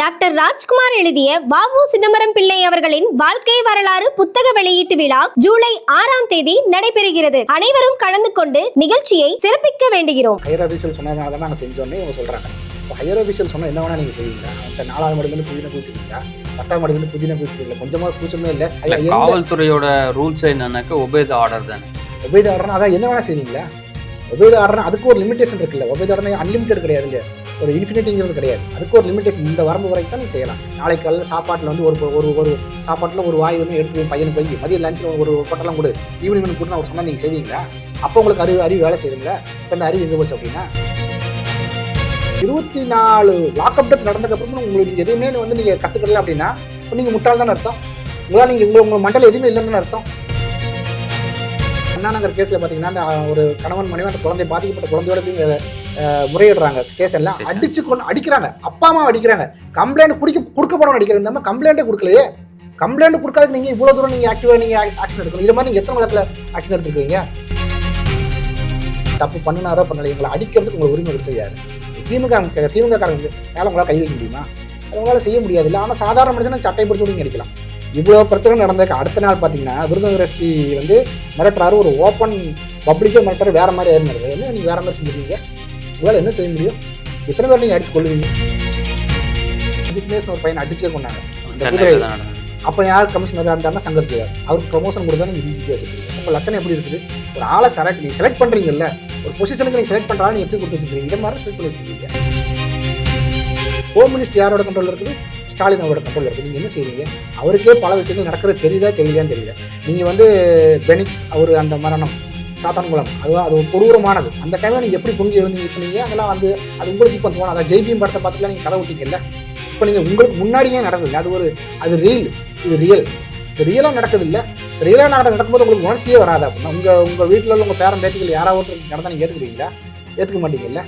Doctor Rajkumar எழுதிய வாவு சிதம்பரம் பிள்ளை அவர்களின் வாழ்க்கை வரலாறு புத்தக வெளியீட்டு விழா ஜூலை ஆறாம் தேதி நடைபெறுகிறது. அனைவரும் கலந்து கொண்டு நிகழ்ச்சியை சிறப்பிக்க வேண்டுகிறோம். ஹையர் அஃபீஷியல் சொன்னதுனால தான் நாங்கள் செஞ்சோன்னே இவங்க சொல்கிறாங்க இப்போ ஹையர் அஃபீஷியல் சொன்னால் என்ன வேணால் நீங்கள் செய்வீங்களா? அந்த நாலாவது மணிலேருந்து புதின பூச்சிருக்கீங்களா? பத்தாம் மணிலேருந்து புதின பூச்சிருக்கீங்களா? கொஞ்சமாக கூச்சமே இல்லை. இல்ல காவல்துறையோட ரூல்ஸ் என்னன்னாக்க ஒபே த ஆர்டர் தானே ஒபேத ஆர்டர்னா அதான் என்ன வேணால் செய்வீங்களா? ஒபேத ஆர்டர்னா அதுக்கு ஒரு லிமிடேஷன் இருக்குல்ல. ஒபேத ஆர்டர் அன்லிமிட்டட் கிடையாது இல்லையா ஒரு இன்ஃபினிட்டிங்கிறது கிடையாது. அதுக்கு ஒரு லிமிடேஷன் இந்த வரம்பு வரைக்கும் தான் நீ செய்யலாம். நாளைக்கு காலையில் சாப்பாட்டில் வந்து ஒரு ஒரு ஒரு சாப்பாட்டில் ஒரு வாய் வந்து எடுத்து பையனுக்கு போய் மதியம் லஞ்சில் ஒரு பொட்டெல்லாம் கொடு. ஈவினிங் கூட அவர் சொன்னால் நீங்கள் செய்வீங்களா? அப்போ உங்களுக்கு அறிவு அறிவு வேலை செய்யுங்களா இப்போ இந்த அறிவு எங்கே போச்சு அப்படின்னா இருபத்தி நாலு லாக்அப் டெத் நடந்ததுக்கப்புறமும் உங்களுக்கு எதுவுமே வந்து நீங்கள் கற்றுக்கல அப்படின்னா இப்போ நீங்கள் முட்டாள் தானே அர்த்தம். உங்களால் நீங்கள் உங்கள் உங்கள் மண்டலம் எதுவுமே இல்லைன்னு அர்த்தம். கேஸில் பார்த்தீங்கன்னா அந்த அஹ், ஒரு கணவன் மனைவி அந்த குழந்தை பாதிக்கப்பட்ட குழந்தையோட முறையிடுறாங்க ஸ்டேஷனில். அடிச்சு கொண்டு அடிக்கிறாங்க. அப்பா அம்மா அடிக்கிறாங்க. கம்ப்ளைண்ட் குடிக்க கொடுக்க போனவங்க அடிக்கிறாங்க. இந்த மாதிரி கம்ப்ளைண்ட்டே கொடுக்கலையே. கம்ப்ளைண்ட் கொடுக்காதுக்கு நீங்கள் இவ்வளோ தூரம் நீங்கள் ஆக்டிவாக நீங்கள் ஆக்ஷன் எடுக்கணும். இது மாதிரி நீங்கள் எத்தனை வழக்கில் ஆக்ஷன் எடுத்துருக்கீங்க? தப்பு பண்ணினாரோ பண்ணல எங்களை அடிக்கிறதுக்கு உங்களுக்கு உரிமை கொடுத்தது யாரு? திமுக திமுக காரங்க மேலே உங்களால் கை வைக்க முடியுமா? அது உங்களால் செய்ய முடியாது. இல்லை ஆனால் சாதாரண மனுஷனை சட்டை பிடிச்சி அடிக்கலாம். இவ்வளோ பிரச்சனை நடந்ததுக்கு அடுத்த நாள் பார்த்தீங்கன்னா விருதுநகர் எஸ்பி வந்து மிரட்டுறாரு. ஒரு ஓப்பன் பப்ளிக்கே மிரட்டுற வேற மாதிரி நடக்குது என்ன நீங்கள் வேற மாதிரி செஞ்சுருக்கீங்க உங்களால் என்ன செய்ய முடியும்? எத்தனை பேர் நீங்கள் அடிச்சு கொள்ளுவீங்க விக்னேஷ் ஒரு பையன் அடிச்சே கொண்டாங்க அப்போ யார் கமிஷனர் இருந்தாருன்னா சங்கர் ஜெயார். அவருக்கு ப்ரொமோஷன் கொடுத்தா நீங்கள் டிஜிபி வச்சுருக்கீங்க. அப்போ லட்சணம் எப்படி இருக்குது? ஒரு ஆளை செலக்ட் நீங்கள் செலக்ட் பண்ணுறீங்கல்ல ஒரு பொசிஷனுக்கு நீங்கள் செலக்ட் பண்ணுறாலும் எப்படி கொடுத்து வச்சுருக்கீங்க? இந்த மாதிரி செலக்ட் பண்ணி வச்சுருக்கீங்க. ஹோம் மினிஸ்டர் யாரோட கண்ட்ரோல் இருக்குது? ஸ்டாலின் அவரோட கண்ட்ரோல் இருக்குது நீங்கள் என்ன செய்வீங்க அவருக்கே பல விஷயங்கள் நடக்கிறது தெரியுதா தெரியலையான்னு தெரியல. நீங்கள் வந்து பெனிக்ஸ் அவர் அந்த மரணம் சாத்தான்குளம் அது அது ஒரு கொடூரமானது. அந்த டைமில் நீங்கள் எப்படி பொங்கி எழுந்து இது பண்ணீங்க அதெல்லாம் வந்து அது உங்களுக்கு இப்போ தோணும் அதான் ஜெய்பியம் படத்தை பார்த்துக்கலாம் நீங்கள் கதை விட்டீங்கல்ல இப்போ நீங்கள் உங்களுக்கு முன்னாடியே நடந்தது அது ஒரு அது ரீல் இது ரியல் இது ரியலாக நடக்குது இல்லை ரியலாக நடக்க நடக்கும்போது உங்களுக்கு உணர்ச்சியே வராது. அப்படின்னா உங்கள் உங்கள் வீட்டில் உள்ள உங்கள் பேரன் பேத்திகள் யாராவது நடந்தால் நீங்கள் ஏற்றுக்குறீங்களா ஏற்றுக்க மாட்டீங்கல்ல?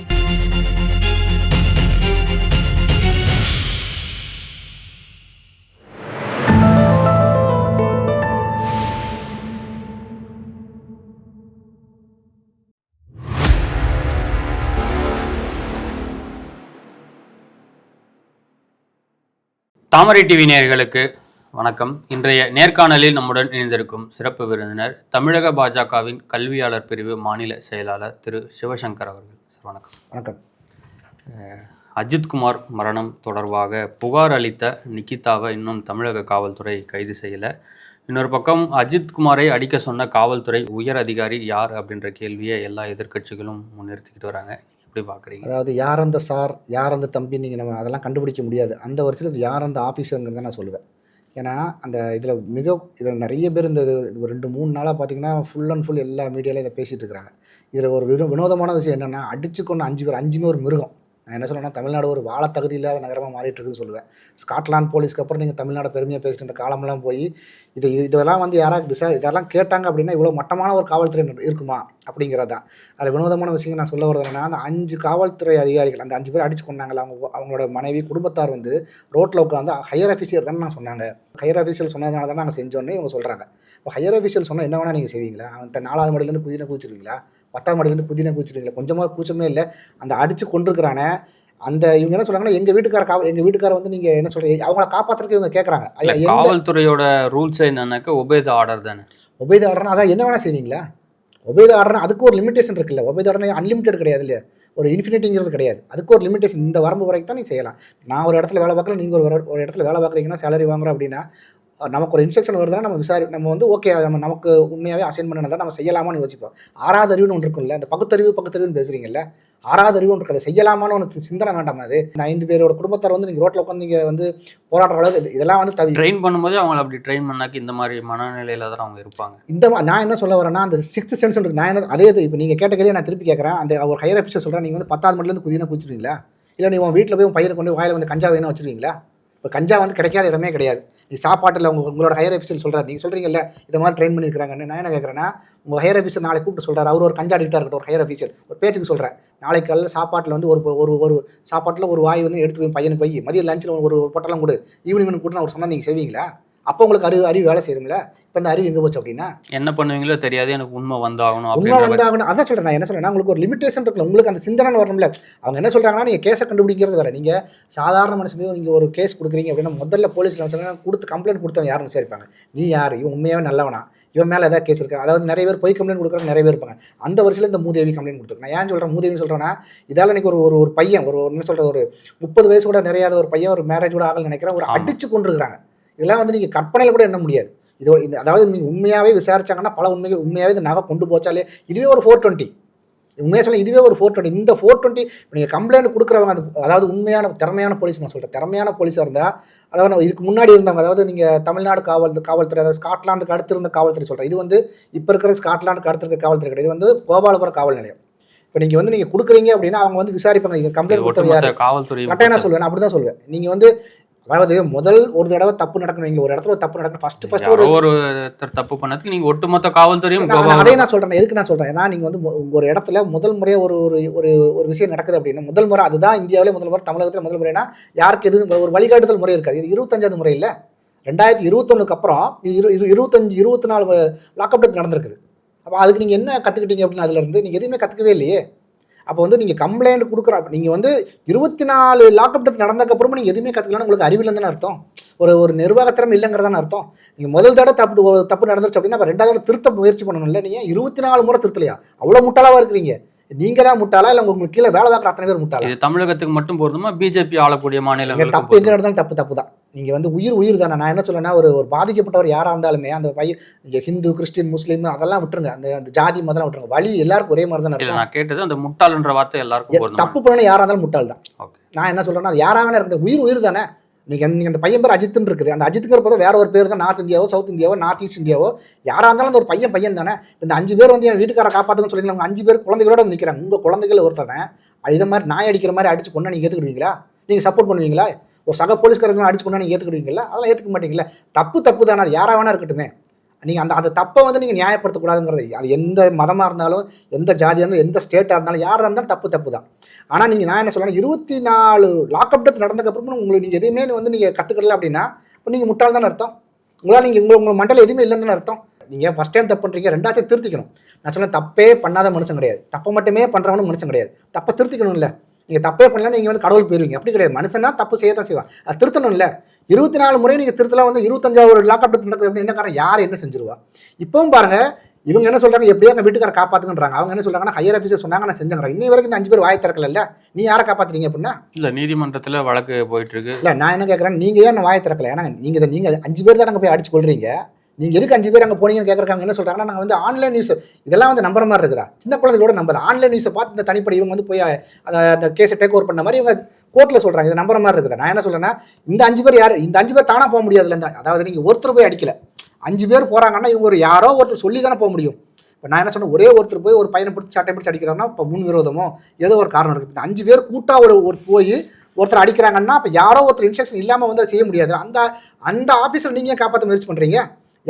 தாமரை டிவி நேயர்களுக்கு வணக்கம். இன்றைய நேர்காணலில் நம்முடன் இணைந்திருக்கும் சிறப்பு விருந்தினர் தமிழக பாஜகவின் கல்வியாளர் பிரிவு மாநில செயலாளர் திரு சிவசங்கர் அவர்கள். சார் வணக்கம். வணக்கம். அஜித்குமார் மரணம் தொடர்பாக புகார் அளித்த நிக்கிதாவை இன்னும் தமிழக காவல்துறை கைது செய்யலை. இன்னொரு பக்கம் அஜித்குமாரை அடிக்க சொன்ன காவல்துறை உயர் அதிகாரி யார் அப்படின்ற கேள்வியை எல்லா எதிர்க்கட்சிகளும் முன்னிறுத்திக்கிட்டு வராங்க. எப்படி பார்க்குறீங்க அதாவது யார் அந்த சார் யார் அந்த தம்பி நீங்கள் நம்ம அதெல்லாம் கண்டுபிடிக்க முடியாது. அந்த வருஷத்தில் இது யார் அந்த ஆஃபீஸருங்கிறத நான் சொல்லுவேன். ஏன்னா அந்த இதில் மிக இதில் நிறைய பேர் இந்த இது ரெண்டு மூணு நாளாக பார்த்தீங்கன்னா ஃபுல் அண்ட் ஃபுல் எல்லா மீடியாலையும் இதை பேசிகிட்டு இருக்கிறாங்க. இதில் ஒரு வினோ வினோதமான விஷயம் என்னென்னா அடிச்சு அஞ்சு பேர் அஞ்சுமே ஒரு மிருகம். நான் என்ன சொல்றேன்னா தமிழ்நாடு ஒரு வாழ தகுதி இல்லாத நகரமாக மாறிட்டு இருக்குன்னு சொல்லுவேன். ஸ்காட்லாந்து போலீஸ்க்கு அப்புறம் நீங்கள் தமிழ்நாடு பெருமையாக பேசிட்டு இந்த காலமெல்லாம் போய் இது இதெல்லாம் வந்து யாராவது விசா இதெல்லாம் கேட்டாங்க அப்படின்னா இவ்வளோ மட்டமான ஒரு காவல்துறை இருக்குமா? அப்படிங்கிறது. தான் அதில் வினோதமான விஷயம் நான் சொல்ல வரது அந்த அஞ்சு காவல்துறை அதிகாரிகள் அந்த அஞ்சு பேர் அடிச்சு கொண்டாங்களா அவங்க அவங்களோட மனைவி குடும்பத்தார் வந்து ரோட்டில் உட்காந்து ஹையர் அஃபீஷியல் தானே நான் சொன்னாங்க. ஹையர் அஃபீஷியல் சொன்னதுனால தான் நாங்கள் செஞ்சோன்னே இவங்க சொல்கிறாங்க இப்போ ஹையர் அஃபீஷியல் சொன்னால் என்ன வேணால் நீங்கள் செய்வீங்களா? அந்த நாலாவது மடியிலேருந்து புதின குதிச்சிருவீங்களா? பத்தாம் மடியிலேருந்து புதின கூச்சிருவீங்களா கொஞ்சமாக கூச்சமே இல்லை. அந்த அடித்து கொண்டிருக்கிறானே அந்த இவங்க என்ன சொல்றாங்கன்னா எங்கள் வீட்டுக்கார கா எங்கள் வீட்டுக்கார வந்து நீங்கள் என்ன சொல்கிறீங்க அவங்கள காப்பாற்றுறதுக்கு இவங்க கேட்குறாங்க காவல்துறையோட ரூல்ஸ் என்னன்னாக்க ஒபே த ஆர்டர் தானே. ஒபேத ஆர்டர்னா அதான் என்ன வேணால் செய்வீங்களா? ஒபேத ஆர்டர்னா அதுக்கு ஒரு லிமிடேஷன் இருக்குல்ல ஒபேத ஆர்டர் அன்லிமிட்டட் கிடையாது இல்லையா? ஒரு இன்ஃபினிட்டிங்கிறது கிடையாது. அதுக்கு ஒரு லிமிடேஷன் இந்த வரம்பு வரைக்கும் தான் நீ செய்யலாம். நான் ஒரு இடத்துல வேலை பார்க்கல நீங்கள் ஒரு ஒரு இடத்துல வேலை பார்க்குறீங்கன்னா சேலரி வாங்குறோம் அப்படின்னா நமக்கு ஒரு இன்ஸ்ட்ரக்ஷன் வருதுன்னா நம்ம விசாரி நம்ம வந்து ஓகே நம்ம நமக்கு உண்மையாகவே அசைன் பண்ணதை நம்ம செய்யலாமான்னு யோசிப்போம். ஆறாவது அறிவுன்னு ஒன்று இருக்கும்ல அந்த பகுத்தறிவு பகுத்தறிவுன்னு பேசுறீங்கல்ல ஆறாவது அறிவு ஒன்று இருக்குது அதை செய்யலாமான்னு ஒன்று சிந்தனை வேண்டாமா அது? இந்த ஐந்து பேரோட குடும்பத்தார் வந்து நீங்கள் ரோட்டில் உட்காந்து நீங்கள் வந்து போராடுற அளவுக்கு இது- இதெல்லாம் வந்து தவி ட்ரெயின் பண்ணும்போதே அவங்கள அப்படி ட்ரெயின் பண்ணாக்க இந்த மாதிரி மனநிலையில தான் அவங்க இருப்பாங்க. இந்த நான் என்ன சொல்ல வரேன்னா அந்த சிக்ஸ்த் சென்ஸ் இருக்கு. நான் என்ன அதே இது இப்போ நீங்கள் கேட்ட நான் திருப்பி கேட்குறேன் அந்த ஒரு ஹையர் ஆஃபீஸர் சொல்கிறேன் நீங்கள் வந்து பத்தாவது மணிலேருந்து குதினா குதிச்சிருவீங்களா? இல்லை நீ உன் வீட்டில் போய் உன் பையனை கொண்டு வாயில வந்து கஞ்சா வேணும் வச்சிருவீங்களா? இப்போ கஞ்சா வந்து கிடைக்காத இடமே கிடையாது. நீ சாப்பாட்டில் உங்க உங்களோட ஹையர் ஆஃபீஸர் சொல்கிறார் நீங்கள் சொல்கிறீங்கல்ல இதை மாதிரி ட்ரெயின் பண்ணியிருக்காங்கன்னு நான் என்ன கேட்குறேன்னா உங்கள் ஹையர் ஆஃபீஸர் நாளைக்கு கூப்பிட்டு சொல்கிறார் அவர் ஒரு கஞ்சா அடிக்டாக இருக்கட்டும் ஒரு ஹையர் ஆஃபீஸர் ஒரு பேச்சுக்கு சொல்கிறேன் நாளைக்கு காலையில் சாப்பாட்டில் வந்து ஒரு ஒரு ஒரு சாப்பாட்டில் ஒரு வாய் வந்து எடுத்து போய் பையனுக்கு போய் மதியம் லஞ்சில் ஒரு ஒரு பொட்டெல்லாம் கொடு. ஈவினிங் நான் ஒரு சொன்னால் நீங்கள் செய்வீங்களா? அப்போ உங்களுக்கு அறிவு அறிவு வேலை செய்யும்ல இப்போ இந்த அறிவு எங்கே போச்சு அப்படின்னா? என்ன பண்ணுவீங்களோ தெரியாது எனக்கு உண்மை வந்தாகணும் உண்மை. வந்தாகணும். அதான் சொல்றேன் நான் என்ன சொல்றேன் உங்களுக்கு ஒரு லிமிடேஷன் இருக்குல்ல. உங்களுக்கு அந்த சிந்தனை வரணும்ல. அவங்க என்ன சொல்றாங்கன்னா நீங்க கேஸை கண்டுபிடிக்கிறது வேற. நீங்க சாதாரண மனுஷன் நீங்க ஒரு கேஸ் கொடுக்குறீங்க அப்படின்னா முதல்ல போலீஸ்ல சொன்னா கொடுத்து கம்ப்ளைண்ட் கொடுத்தவங்க யாருன்னு விசாரிப்பாங்க. நீ யார்? இவன் உண்மையாவே நல்லவனா? இவன் மேல ஏதாவது கேஸ் இருக்கா? அதாவது நிறைய பேர் பொய் கம்ப்ளைண்ட் கொடுக்குறவங்க நிறைய பேர் இருப்பாங்க. அந்த வருஷத்துல இந்த மூதேவி கம்ப்ளைண்ட் கொடுத்துருக்கேன் நான் ஏன் சொல்றேன் மூதேவி சொல்றேன்னா இதால இன்னைக்கு ஒரு ஒரு பையன் ஒரு என்ன சொல்றது ஒரு முப்பது வயசு கூட நிறையாத ஒரு பையன் ஒரு மேரேஜ் கூட ஆகல நினைக்கிறேன். ஒரு. அடிச்சு கொண்டிருக்காங்க இதெல்லாம் வந்து நீங்க கற்பனையில கூட எண்ண முடியாது. இது இந்த அதாவது நீங்க உண்மையாவே விசாரிச்சாங்கன்னா பல உண்மைகள் உண்மையாவே இந்த நகை கொண்டு போச்சாலே இதுவே ஒரு ஃபோர் டுவெண்ட்டி உண்மையாக சொல்ல இதுவே ஒரு ஃபோர் டுவெண்ட்டி இந்த ஃபோர் டுவெண்ட்டி நீங்கள் கம்ப்ளைண்ட் கொடுக்குறவங்க அது அதாவது உண்மையான திறமையான போலீஸ் நான் சொல்கிறேன் திறமையான போலீஸாக இருந்தால் அதாவது இதுக்கு முன்னாடி இருந்தவங்க அதாவது நீங்கள் தமிழ்நாடு காவல் காவல்துறை அதாவது ஸ்காட்லாந்துக்கு அடுத்து இருந்த காவல்துறை சொல்கிறேன் இது வந்து இப்போ இருக்கிற ஸ்காட்லாந்துக்கு அடுத்து இருக்க காவல்துறை கிடையாது. இது வந்து கோபாலபுரம் காவல் நிலையம். இப்போ நீங்கள் வந்து நீங்கள் கொடுக்குறீங்க அப்படின்னா அவங்க வந்து விசாரிப்பாங்க. இது இது கம்ப்ளைண்ட் கொடுத்தவங்க கரெக்டாக நான் சொல்லுவேன் அப்படி தான் சொல்லுவேன் நீங்கள் வந்து அதாவது முதல் ஒரு தடவை தப்பு நடக்கணும். ஒரு இடத்துல ஒரு தப்பு நடக்கணும். ஃபர்ஸ்ட் ஃபர்ஸ்ட் ஒரு ஒருத்தர் தப்பு பண்ணதுக்கு நீங்க ஒட்டுமொத்த காவல்துறையும் அதே நான் சொல்றேன். எதுக்கு நான் சொல்றேன்? ஏன்னா நீங்க வந்து ஒரு இடத்துல முதல் முறையா ஒரு ஒரு ஒரு ஒரு விஷயம் நடக்குது அப்படின்னா முதல் முறை அதுதான் இந்தியாவிலே முதல் முறை தமிழகத்துல முதல் முறைனா யாருக்கு எதுவும் ஒரு வழிகாட்டுதல் முறை இருக்காது. இது இருபத்தஞ்சாவது முறை இல்ல. ரெண்டாயிரத்தி இருபத்தொன்னுக்கு அப்புறம் இது இரு இரு- இருபத்தஞ்சு இருபத்தி நாலு லாக்அப் நடந்திருக்குது. அப்போ அதுக்கு நீங்க என்ன கத்துக்கிட்டீங்க அப்படின்னு அதுல இருந்து நீங்க எதுவுமே கத்துக்கவே இல்லையே. அப்போ வந்து நீங்க கம்ப்ளைண்ட் கொடுக்குற நீங்க வந்து இருபத்தி நாலு லாக்அப் நடந்ததுக்கப்புறமா நீங்க எதுவுமே கத்துக்கலன்னு உங்களுக்கு அறிவில்லைன்னு தானே அர்த்தம்? ஒரு ஒரு நிர்வாகத்திறமை இல்லைங்கிறதான அர்த்தம்? நீங்கள் முதல் தடவை தப்பு ஒரு தப்பு நடந்துருச்சு அப்படின்னா அப்ப ரெண்டாவது தடவை திருத்த முயற்சி பண்ணணும்ல நீங்கள் இருபத்தி நாலு முறை திருத்தலையா? அவ்வளோ முட்டாளாவா இருக்கிறீங்க? நீங்க தான் முட்டாளா? இல்லை உங்களுக்கு கீழே வேலை பார்க்குற அத்தனை பேர் முட்டாளா? இது தமிழகத்துக்கு மட்டும் பொருந்துமா பிஜேபி ஆளக்கூடிய மாநிலங்களுக்கு தப்பு எங்க நடந்தாலும் தப்பு தப்பு தான். நீங்க வந்து உயிர் உயிர் தானே. நான் என்ன சொல்லேன்னா ஒரு ஒரு பாதிக்கப்பட்டவர் யாரா இருந்தாலுமே அந்த பையன் நீங்க ஹிந்து கிறிஸ்டின் முஸ்லீம் அதெல்லாம் விட்டுருங்க. அந்த அந்த ஜாதி மதம் விட்டுருங்க. வழி எல்லாருக்கும் ஒரே மாதிரி தானே நான் கேட்டது அந்த முட்டாள்ன்ற வார்த்தை எல்லாருக்கும் தப்பு பண்ணணும் யாரா இருந்தாலும் முட்டாள் தான். ஓகே. நான் என்ன சொல்றேன்னா அது யாராக இருக்கட்டும். உயிர் உயிர் தானே. நீங்க நீங்க அந்த பையன் பேர் அஜித்னு இருக்குது. அந்த அஜித்துங்கிற போது வேற ஒரு பேர் தான். நார்த் இந்தியாவோ சவுத் இந்தியாவோ நார்த் ஈஸ்ட் இந்தியாவோ யாரா இருந்தாலும் அந்த ஒரு பையன் பையன் தானே. இந்த அஞ்சு பேர் வந்து என் வீட்டுக்கார காப்பாத்துன்னு சொல்லி அஞ்சு பேர் குழந்தைகளோட வந்து நிக்கிறாங்க. உங்க குழந்தைகள் ஒருத்தனை இதை மாதிரி நாய் அடிக்கிற மாதிரி அடிச்சு கொண்டா நீங்க ஏத்துக்கிடுவீங்களா? நீங்க சப்போர்ட் பண்ணுவீங்களா? ஒரு சக போலீஸ்காரங்க அடிச்சு கொண்டா நீங்கள் ஏற்றுக்கிடுவீங்களா அதெல்லாம் ஏற்றுக்க மாட்டீங்களா தப்பு தப்பு தானே அது யாராக வேணா இருக்கட்டுமே. நீங்கள் அந்த அந்த தப்பை வந்து நீங்கள் நியாயப்படுத்தக்கூடாதுங்கிறது அது எந்த மதமாக இருந்தாலும் எந்த ஜாதியாக இருந்தாலும் எந்த ஸ்டேட்டாக இருந்தாலும் யாராக இருந்தாலும் தப்பு தப்பு தான் ஆனால் நீங்கள் நான் என்ன சொல்றேன் இருபத்தி நாலு லாக்அப் டெத் நடந்ததுக்கப்புறமும் உங்களுக்கு நீங்கள் எதுவுமே வந்து நீங்கள் கற்றுக்கல அப்படின்னா இப்போ நீங்கள் முட்டாள் தானே அர்த்தம். உங்களால் நீங்கள் உங்கள் உங்கள் மண்டலம் எதுவுமே இல்லைன்னு அர்த்தம். நீங்கள் ஃபர்ஸ்ட் டைம் தப்பு பண்ணுறீங்க ரெண்டாவது திருத்திக்கணும். நான் சொன்னேன் தப்பே பண்ணாத மனுஷன் கிடையாது. தப்பை மட்டுமே பண்ணுறவனும் மனுஷன் கிடையாது. தப்பை இல்லை நீங்க தப்பே பண்ணல நீங்க வந்து கடவுள் போயிருவீங்க. அப்படி கிடையாது. மனுஷனா தப்பு செய்ய தான் செய்வான். அது திருத்தணும்ல. இருபத்தி நாலு முறை நீங்க திருத்தலாம் வந்து இருபத்தஞ்சாவது லாக்அப் நடக்குது அப்படின்னு என்ன காரணம்? யார் என்ன செஞ்சிருவா? இப்பவும் பாருங்க இவங்க என்ன சொல்றாங்க? எப்படியோ எங்க வீட்டுக்கார காப்பாத்துங்கன்றாங்க. அவங்க என்ன சொல்றாங்கன்னா ஹையர் ஆஃபீஸர் சொன்னாங்க நான் செஞ்சுங்கிறேன் இன்னி வரைக்கும் இந்த அஞ்சு பேர் வாய் திறக்கல நீ யாரை காப்பாத்துறீங்க அப்படின்னா? இல்ல நீதிமன்றத்துல வழக்கு போயிட்டு இருக்கு. இல்ல நான் என்ன கேட்கறேன் நீங்க ஏன் வாயை திறக்கல? ஏன்னா நீங்க நீங்க அஞ்சு பேர் தான் போய் அடிச்சு கொள்றீங்க நீங்கள் எதுக்கு அஞ்சு பேர் அங்கே போனீங்கன்னு கேட்குறாங்க என்ன சொல்கிறாங்கன்னா நாங்கள் வந்து ஆன்லைன் நியூஸ் இதெல்லாம் வந்து நம்புற மாதிரி இருக்குதா? சின்ன குழந்தைகளோட நம்பது? ஆன்லைன் நியூஸை பார்த்து இந்த தனிப்படை இவங்க வந்து போய் அந்த அந்த கேஸை டேக் ஓவர் பண்ண மாதிரி இவங்க கோர்ட்டில் சொல்கிறாங்க இது நம்புற மாதிரி இருக்குதா? நான் என்ன சொல்கிறேன்னா இந்த அஞ்சு பேர் யார் இந்த அஞ்சு பேர் தானாக போக முடியாதுல இந்த அதாவது நீங்கள் ஒருத்தர் போய் அடிக்கல. அஞ்சு பேர் போகிறாங்கன்னா இவங்க ஒரு யாரோ ஒருத்தர் சொல்லி தானே போக முடியும். இப்போ நான் என்ன சொன்னேன் ஒரே ஒருத்தர் போய் ஒரு பையனை பிடிச்சி சட்டை பிடிச்சி அடிக்கிறாங்கன்னா இப்போ முன் விரோதமோ ஏதோ ஒரு காரணம் இருக்குது இந்த அஞ்சு பேர் கூட்டா ஒரு ஒரு போய் ஒருத்தர் அடிக்கிறாங்கன்னா அப்போ யாரோ ஒருத்தர் இன்ஸ்ட்ரக்ஷன் இல்லாமல் வந்து செய்ய முடியாது. அந்த அந்த ஆஃபீஸர் நீங்கள் ஏன் காப்பாற்ற முயற்சி பண்ணுறீங்க